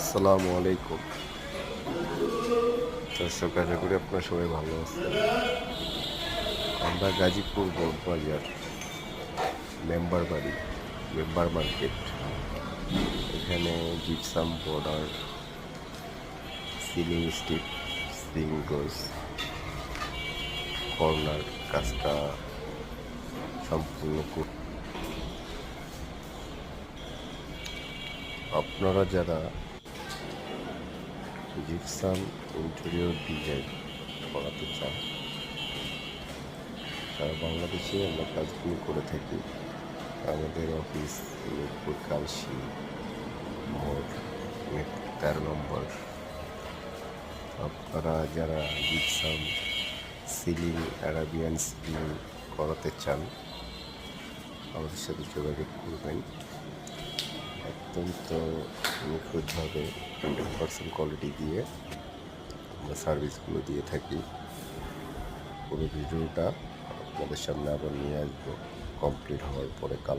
আসসালামু আলাইকুম। দর্শক, আশা করি আপনারা সবাই ভালো আছেন। আমরা গাজীপুর বোর্ডবাজার মেম্বার বাড়ি, মেম্বার মার্কেট। এখানে জিপসাম বর্ডার, সিলিং স্টিপ সিঙ্গোস কর্নার কাজটা সম্পূর্ণ কর- আপনারা যারা জিপসাম ইন্টেরিয়র ডিজাইন করাতে চান সারা বাংলাদেশে আমরা কাজগুলো করে থাকি। আমাদের অফিস, মিরপুর, কালশি, মোড় তেরো নম্বর। আপনারা যারা জিপসাম সিলিং অ্যারাবিয়ান সিলিং করাতে চান, আমাদের সাথে যোগাযোগ করবেন। অত্যন্ত নিখুঁতভাবে হান্ড্রেড পার্সেন্ট কোয়ালিটি দিয়ে আমরা সার্ভিসগুলো দিয়ে থাকি। পুরো ভিডিওটা আপনাদের সামনে আবার নিয়ে আসব। কমপ্লিট হওয়ার পরে কাল